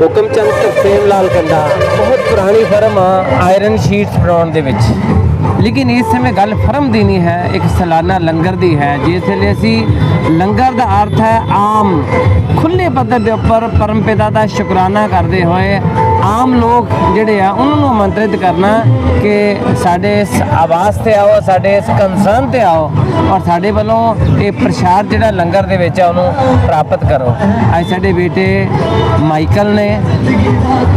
ਹੁਕਮ ਚੰਦ ਤਰਸੇਮ ਲਾਲ ਕੰਡਾ ਬਹੁਤ ਪੁਰਾਣੀ ਫਰਮ ਆ ਆਇਰਨ ਸ਼ੀਟਸ ਬਣਾਉਣ ਦੇ ਵਿੱਚ। ਲੇਕਿਨ ਇਸ ਸਮੇਂ ਗੱਲ ਫਰਮ ਦੀ ਨਹੀਂ ਹੈ, ਇੱਕ ਸਾਲਾਨਾ ਲੰਗਰ ਦੀ ਹੈ, ਜਿਸ ਵੇਲੇ ਅਸੀਂ ਲੰਗਰ ਦਾ ਅਰਥ ਹੈ ਆਮ। ਖੁੱਲੇ ਪੱਧਰ ਦੇ ਉੱਪਰ ਪਰਮਪਿਤਾ ਦਾ ਸ਼ੁਕਰਾਨਾ ਕਰਦੇ ਹੋਏ ਆਮ ਲੋਕ ਜਿਹੜੇ ਆ, ਉਹਨਾਂ ਨੂੰ ਆਮੰਤਰਿਤ ਕਰਨਾ ਕਿ ਸਾਡੇ ਇਸ ਆਵਾਜ਼ ਤੇ ਆਓ, ਸਾਡੇ ਇਸ ਕੰਸਰਨ ਤੇ ਆਓ ਔਰ ਸਾਡੇ ਵੱਲੋਂ ਇਹ ਪ੍ਰਸ਼ਾਦ ਜਿਹੜਾ ਲੰਗਰ ਦੇ ਵਿੱਚ ਆ, ਉਹਨੂੰ ਪ੍ਰਾਪਤ ਕਰੋ। ਅੱਜ ਸਾਡੇ ਬੇਟੇ ਮਾਈਕਲ ਨੇ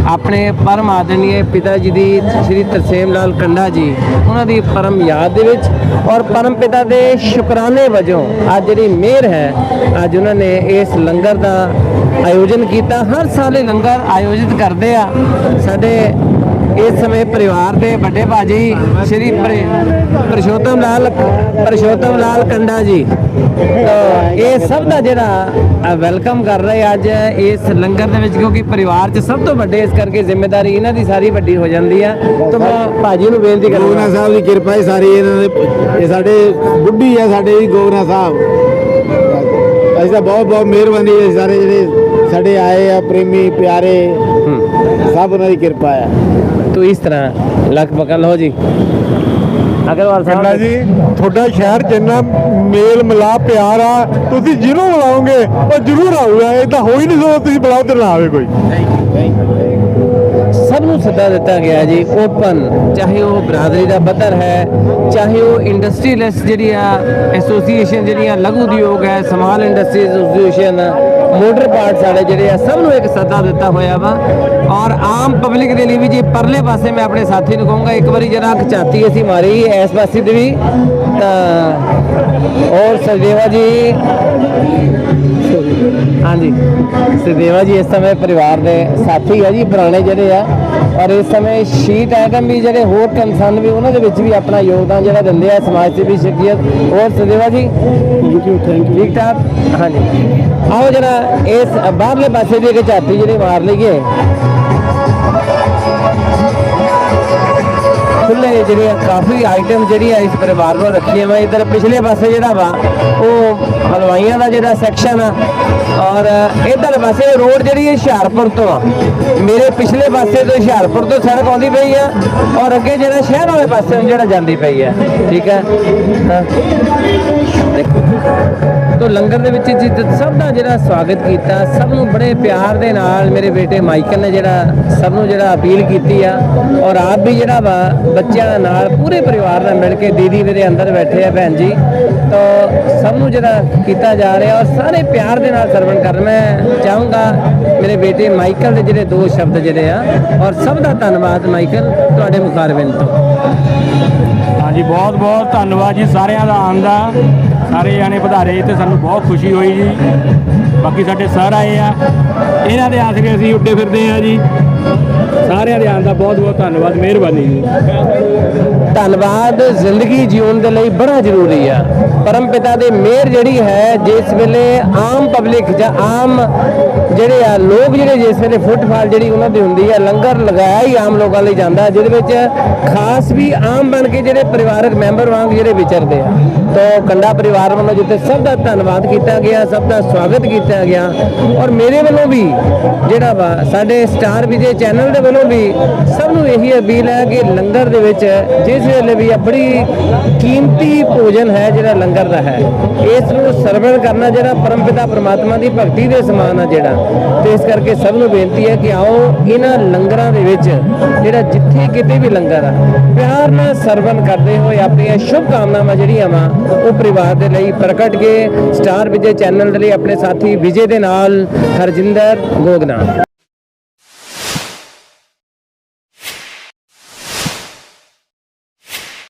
ਆਪਣੇ ਪਰਮ ਆਦਰਣੀਏ ਪਿਤਾ ਜੀ ਦੀ ਸ਼੍ਰੀ ਤਰਸੇਮ ਲਾਲ ਕੰਡਾ ਜੀ, ਉਹਨਾਂ ਦੀ ਪਰਮ ਯਾਦ ਦੇ ਵਿੱਚ ਔਰ ਪਰਮ ਪਿਤਾ ਦੇ ਸ਼ੁਕਰਾਨੇ ਵਜੋਂ ਅੱਜ ਜਿਹੜੀ ਮਿਹਰ ਹੈ, ਅੱਜ ਉਹਨਾਂ ਨੇ ਇਸ ਲੰਗਰ ਦਾ ਆਯੋਜਨ ਕੀਤਾ। ਹਰ ਸਾਲ ਇਹ ਲੰਗਰ ਆਯੋਜਿਤ ਕਰਦੇ ਆ। ਸਾਡੇ ਇਸ ਸਮੇਂ ਪਰਿਵਾਰ ਦੇ ਵੱਡੇ ਭਾਜੀ ਸ਼੍ਰੀ ਪ੍ਰਸ਼ੋਤਮ ਲਾਲ ਪ੍ਰਸ਼ੋਤਮ ਲਾਲ ਕੰਡਾ ਜੀ। ਇਹ ਸਭ ਦਾ ਜਿਹੜਾ ਵੈਲਕਮ ਕਰ ਰਹੇ ਅੱਜ ਇਸ ਲੰਗਰ ਦੇ ਵਿੱਚ, ਕਿਉਂਕਿ ਪਰਿਵਾਰ 'ਚ ਸਭ ਤੋਂ ਵੱਡੇ ਇਸ ਕਰਕੇ ਜ਼ਿੰਮੇਵਾਰੀ ਇਹਨਾਂ ਦੀ ਸਾਰੀ ਵੱਡੀ ਹੋ ਜਾਂਦੀ ਆ। ਤਾਂ ਮੈਂ ਭਾਜੀ ਨੂੰ ਬੇਨਤੀ ਗੋਗਨਾ ਕਰੂੰਗਾ ਸਾਹਿਬ ਦੀ ਕਿਰਪਾ ਹੈ, ਸਾਰੀ ਇਹਨਾਂ ਦੇ, ਇਹ ਸਾਡੇ ਬੁੱਢੀ ਆ, ਸਾਡੇ ਜੀ ਗੋਗਨਾ ਸਾਹਿਬ। ਅਸੀਂ ਤਾਂ ਬਹੁਤ ਬਹੁਤ ਮਿਹਰਬਾਨੀ ਹੈ ਸਾਰੇ ਜਿਹੜੇ ਸਾਡੇ ਆਏ ਆ, ਪ੍ਰੇਮੀ, ਪਿਆਰੇ ਸਭ ਉਹਨਾਂ ਦੀ ਕਿਰਪਾ ਹੈ ਤੋ ਇਸ ਤਰ੍ਹਾਂ ਲੱਖ ਪਕੜ ਲਓ ਜੀ। ਅਗਰਵਾਲ ਸਾਹਿਬ ਜੀ ਤੁਹਾਡਾ ਸ਼ਹਿਰ ਜਿੰਨਾ ਮੇਲ ਮਿਲਾਪ ਪਿਆਰ ਆ ਤੁਸੀਂ ਜਿਹਨੂੰ ਬੁਲਾਓਗੇ ਉਹ ਜ਼ਰੂਰ ਆਊਗਾ ਇਹ ਤਾਂ ਹੋ ਹੀ ਨਹੀਂ ਸਕਦਾ ਤੁਸੀਂ ਬੁਲਾਓ ਤੇ ਨਾ ਆਵੇ ਕੋਈ। ਸਭ ਨੂੰ ਸੱਦਾ ਦਿੱਤਾ ਗਿਆ ਜੀ ਓਪਨ ਚਾਹੇ ਉਹ ਬਰਾਦਰੀ ਦਾ ਪੱਧਰ ਹੈ ਚਾਹੇ ਉਹ ਇੰਡਸਟਰੀਅਲਿਸਟ ਜਿਹੜੀ ਆ ਐਸੋਸੀਏਸ਼ਨ ਜਿਹੜੀਆਂ ਲਘੂ ਉਦਯੋਗ ਹੈ small industries association motor part ਸਾਡੇ ਜਿਹੜੇ ਆ, ਸਭ ਨੂੰ ਇੱਕ ਸੱਦਾ ਦਿੱਤਾ ਹੋਇਆ ਵਾ। ਔਰ ਆਮ ਪਬਲਿਕ ਦੇ ਲਈ ਵੀ ਜੇ ਪਰਲੇ ਪਾਸੇ ਮੈਂ ਆਪਣੇ ਸਾਥੀ ਨੂੰ ਕਹੂੰਗਾ, ਇੱਕ ਵਾਰੀ ਜਰਾ ਝਾਤੀ ਅਸੀਂ ਮਾਰੀ ਇਸ ਪਾਸੇ ਦੀ ਵੀ, ਤਾਂ ਔਰ ਸਰਦੇਵਾ ਜੀ। ਹਾਂਜੀ ਸਦੇਵਾ ਜੀ, ਇਸ ਸਮੇਂ ਪਰਿਵਾਰ ਦੇ ਸਾਥੀ ਆ ਜੀ, ਪੁਰਾਣੇ ਜਿਹੜੇ ਆ ਔਰ ਇਸ ਸਮੇਂ ਸ਼ੀਟ ਆਈਟਮ ਵੀ ਜਿਹੜੇ ਹੋਰ ਕੰਸਰਨ ਵੀ ਉਹਨਾਂ ਦੇ ਵਿੱਚ ਵੀ ਆਪਣਾ ਯੋਗਦਾਨ ਜਿਹੜਾ ਦਿੰਦੇ ਆ ਸਮਾਜ ਸੇਵੀ ਸ਼ਖਸੀਅਤ ਹੋਰ ਸਦੇਵਾ ਜੀ? ਥੈਂਕ ਯੂ ਥੈਂਕ ਯੂ ਠੀਕ ਠਾਕ? ਹਾਂਜੀ। ਆਓ ਜਰਾ ਇਸ ਬਾਹਰਲੇ ਪਾਸੇ ਦੀ ਇੱਕ ਝਾਤੀ ਜਿਹੜੀ ਮਾਰ ਲਈਏ। ਖੁੱਲੇ ਜਿਹੜੇ ਆ, ਕਾਫੀ ਆਈਟਮ ਜਿਹੜੀ ਆ ਇਸ ਪਰਿਵਾਰ ਨੂੰ ਰੱਖੀਆਂ ਵਾ। ਇਧਰ ਪਿਛਲੇ ਪਾਸੇ ਜਿਹੜਾ ਵਾ ਉਹ ਹਲਵਾਈਆਂ ਦਾ ਜਿਹੜਾ ਸੈਕਸ਼ਨ ਆ। ਔਰ ਇਧਰ ਪਾਸੇ ਰੋਡ ਜਿਹੜੀ ਹੈ ਹੁਸ਼ਿਆਰਪੁਰ ਤੋਂ ਆ। ਮੇਰੇ ਪਿਛਲੇ ਪਾਸੇ ਤੋਂ ਹੁਸ਼ਿਆਰਪੁਰ ਤੋਂ ਸੜਕ ਆਉਂਦੀ ਪਈ ਆ ਔਰ ਅੱਗੇ ਜਿਹੜਾ ਸ਼ਹਿਰ ਵਾਲੇ ਪਾਸੇ ਨੂੰ ਜਿਹੜਾ ਜਾਂਦੀ ਪਈ ਆ। ਠੀਕ ਹੈ ਤੋ ਲੰਗਰ ਦੇ ਵਿੱਚ ਜੀ ਸਭ ਦਾ ਜਿਹੜਾ ਸਵਾਗਤ ਕੀਤਾ, ਸਭ ਨੂੰ ਬੜੇ ਪਿਆਰ ਦੇ ਨਾਲ ਮੇਰੇ ਬੇਟੇ ਮਾਈਕਲ ਨੇ ਜਿਹੜਾ ਸਭ ਨੂੰ ਜਿਹੜਾ ਅਪੀਲ ਕੀਤੀ ਆ। ਔਰ ਆਪ ਵੀ ਜਿਹੜਾ ਵਾ ਬੱਚਿਆਂ ਨਾਲ, ਪੂਰੇ ਪਰਿਵਾਰ ਨਾਲ ਮਿਲ ਕੇ ਦੀਦੀ ਮੇਰੇ ਅੰਦਰ ਬੈਠੇ ਆ ਭੈਣ ਜੀ। ਤਾਂ ਸਭ ਨੂੰ ਜਿਹੜਾ ਕੀਤਾ ਜਾ ਰਿਹਾ ਔਰ ਸਾਰੇ ਪਿਆਰ ਦੇ ਨਾਲ ਸਰਵਣ ਕਰਨ ਮੈਂ ਚਾਹੂੰਗਾ ਮੇਰੇ ਬੇਟੇ ਮਾਈਕਲ ਦੇ ਜਿਹੜੇ ਦੋ ਸ਼ਬਦ ਜਿਹੜੇ ਆ। ਔਰ ਸਭ ਦਾ ਧੰਨਵਾਦ ਮਾਈਕਲ ਤੁਹਾਡੇ ਮੁਖਾਰਬਿੰਦ ਤੋਂ। ਹਾਂਜੀ ਬਹੁਤ ਬਹੁਤ ਧੰਨਵਾਦ ਜੀ ਸਾਰਿਆਂ ਦਾ ਆਉਣ ਦਾ। ਸਾਰੇ ਜਾਣੇ ਵਧਾਰੇ ਤੇ ਸਾਨੂੰ ਬਹੁਤ ਖੁਸ਼ੀ ਹੋਈ ਜੀ। ਬਾਕੀ ਸਾਡੇ ਸਰ ਆਏ ਆ। ਇਹਨਾਂ ਦੇ ਆਸਰੇ ਅਸੀਂ ਉੱਡੇ ਫਿਰਦੇ ਆ ਜੀ। ਸਾਰਿਆਂ ਦੇ ਆਉਣ ਦਾ ਬਹੁਤ ਬਹੁਤ ਧੰਨਵਾਦ, ਮਿਹਰਬਾਨੀ ਜੀ। ਧੰਨਵਾਦ, ਜ਼ਿੰਦਗੀ ਜਿਉਣ ਦੇ ਲਈ ਬੜਾ ਜ਼ਰੂਰੀ ਆ। ਪਰਮ ਪਿਤਾ ਦੇ ਮਿਹਰ ਜਿਹੜੀ ਹੈ, ਜਿਸ ਵੇਲੇ ਆਮ ਪਬਲਿਕ ਜਾਂ ਆਮ ਜਿਹੜੇ ਆ, ਲੋਕ ਜਿਹੜੇ ਜਿਸ ਵੇਲੇ ਫੁੱਟਫਾਲ ਜਿਹੜੀ ਉਹਨਾਂ ਦੀ ਹੁੰਦੀ ਆ, ਲੰਗਰ ਲਗਾਇਆ ਹੀ ਆਮ ਲੋਕਾਂ ਲਈ ਜਾਂਦਾ, ਜਿਹਦੇ ਵਿੱਚ ਖਾਸ ਵੀ ਆਮ ਬਣ ਕੇ ਜਿਹੜੇ ਪਰਿਵਾਰਕ ਮੈਂਬਰ ਵਾਂਗ ਜਿਹੜੇ ਵਿਚਰਦੇ ਆ। ਤਾਂ ਕੰਡਾ ਪਰਿਵਾਰ ਵੱਲੋਂ ਜਿੱਥੇ ਸਭ ਦਾ ਧੰਨਵਾਦ ਕੀਤਾ ਗਿਆ, ਸਭ ਦਾ ਸਵਾਗਤ ਕੀਤਾ ਗਿਆ ਔਰ ਮੇਰੇ ਵੱਲੋਂ ਵੀ ਜਿਹੜਾ ਵਾ, ਸਾਡੇ ਸਟਾਰ ਵਿਜੇ ਚੈਨਲ ਦੇ ਵੱਲੋਂ ਵੀ ਸਭ ਨੂੰ ਇਹੀ ਅਪੀਲ ਹੈ ਕਿ ਲੰਗਰ ਦੇ ਵਿੱਚ ਜਿਸ ਵੇਲੇ ਵੀ ਆਪਣੀ ਕੀਮਤੀ ਭੋਜਨ ਹੈ ਜਿਹੜਾ ਲੰਗਰ ਦਾ ਹੈ, ਇਸ ਨੂੰ ਸਰਵਣ ਕਰਨਾ ਜਿਹੜਾ ਪਰਮਪਿਤਾ ਪਰਮਾਤਮਾ ਦੀ ਭਗਤੀ ਦੇ ਸਮਾਨ ਆ ਜਿਹੜਾ ਤੇ ਇਸ ਕਰਕੇ ਸਭ ਨੂੰ ਬੇਨਤੀ ਹੈ ਕਿ ਆਓ ਇਹਨਾਂ ਲੰਗਰਾਂ ਦੇ ਵਿੱਚ, ਜਿਹੜਾ ਜਿੱਥੇ ਕਿਤੇ ਵੀ ਲੰਗਰ ਆ, ਪਿਆਰ ਨਾਲ ਸਰਵਣ ਕਰਦੇ ਹੋਏ ਆਪਣੀਆਂ ਸ਼ੁਭ ਕਾਮਨਾਵਾਂ ਜਿਹੜੀਆਂ ਵਾ, ਉਹ ਪਰਿਵਾਰ ਦੇ ਲਈ ਪ੍ਰਗਟ ਕੇ ਸਟਾਰ ਵਿਜੇ ਚੈਨਲ ਦੇ ਲਈ ਆਪਣੇ ਸਾਥੀ ਵਿਜੇ ਦੇ ਨਾਲ ਹਰਜਿੰਦਰ ਗੋਗਨਾ।